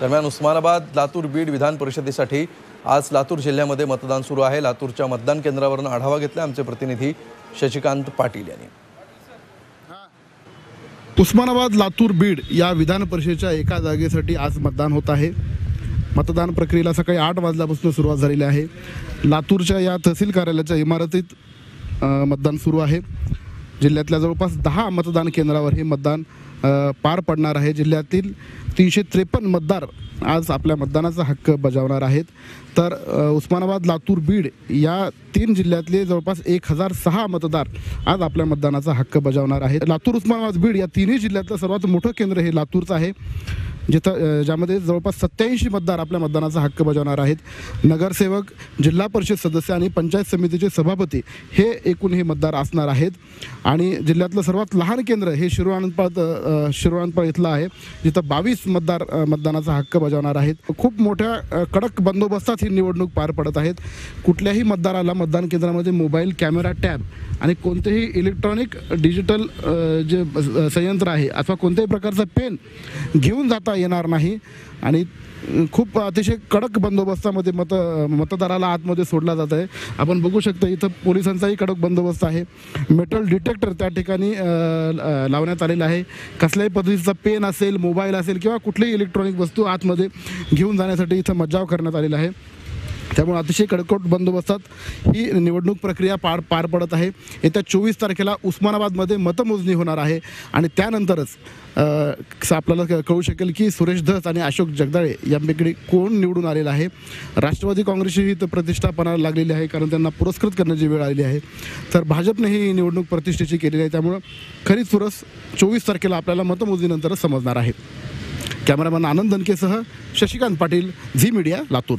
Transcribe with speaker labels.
Speaker 1: दरम्यान उस्मानाबाद लातूर बीड विधान परिषदेसाठी आज लातूर जिल्ह्यामध्ये मतदान सुरू आहे. लातूरच्या मतदान केंद्रावरून आढावा घेतला आमचे प्रतिनिधी शशिकांत पाटील यांनी.
Speaker 2: उस्मानाबाद लातूर बीड या विधान परिषदेच्या एका जागेसाठी आज मतदान होत आहे. मतदान प्रक्रियेला सकाळी आठ वाजल्यापासून सुरुवात झालेली आहे. लातूरच्या या तहसील कार्यालयाच्या इमारतीत मतदान सुरू आहे. जिल्ह्यातल्या जवळपास दहा मतदान केंद्रावर हे मतदान पार पडणार आहे. जिल्ह्यातील तीनशे त्रेपन्न मतदार आज आपल्या मतदानाचा हक्क बजावणार आहेत. तर उस्मानाबाद लातूर बीड या तीन जिल्ह्यातले जवळपास एक हजार सहा मतदार आज आपल्या मतदानाचा हक्क बजावणार आहेत. लातूर उस्मानाबाद बीड या तिन्ही जिल्ह्यातलं सर्वात मोठं केंद्र हे लातूरचं आहे. जिथं ज्यामध्ये जवळपास सत्याऐंशी मतदार आपल्या मतदानाचा हक्क बजावणार आहेत. नगरसेवक जिल्हा परिषद सदस्य आणि पंचायत समितीचे सभापती हे एकूण हे मतदार असणार आहेत. आणि जिल्ह्यातलं सर्वात लहान केंद्र हे शिरोअनपाळ शिरोअनपाळ इथलं आहे जिथं बावीस मतदार मतदानाचा हक्क बजावणार आहेत. खूप मोठ्या कडक बंदोबस्तात ही निवडणूक पार पडत आहेत. कुठल्याही मतदाराला मतदान केंद्रामध्ये मोबाईल कॅमेरा टॅब आणि कोणतेही इलेक्ट्रॉनिक डिजिटल जे संयंत्र आहे अथवा कोणत्याही प्रकारचा पेन घेऊन जाता येणार नाही. आणि खूप अतिशय कडक बंदोबस्तामध्ये मत मतदाराला आतमध्ये सोडला जात आहे. आपण बघू शकतो इथं पोलिसांचाही कडक बंदोबस्त आहे. मेटल डिटेक्टर त्या ठिकाणी लावण्यात आलेला आहे. कसल्याही पद्धतीचा पेन असेल मोबाईल असेल किंवा कुठलीही इलेक्ट्रॉनिक वस्तू आतमध्ये घेऊन जाण्यासाठी इथं मज्जाव करण्यात आलेला आहे. त्यामुळे अतिशय कडकोट बंदोबस्तात ही निवडणूक प्रक्रिया पार पार पडत आहे. येत्या चोवीस तारखेला उस्मानाबादमध्ये मतमोजणी होणार आहे. आणि त्यानंतरच आपल्याला क- कळू शकेल की सुरेश धस आणि अशोक जगदाळे यांपैकी कोण निवडून आलेला आहे. राष्ट्रवादी काँग्रेसची ही तर प्रतिष्ठा पणाला लागलेली आहे कारण त्यांना पुरस्कृत करण्याची वेळ आलेली आहे. तर भाजपने ही निवडणूक प्रतिष्ठेची केलेली आहे. त्यामुळं खरी चुरस चोवीस तारखेला आपल्याला मतमोजणीनंतरच समजणार आहे. कॅमेरामॅन आनंद दनकेसह शशिकांत पाटील झी मीडिया लातूर.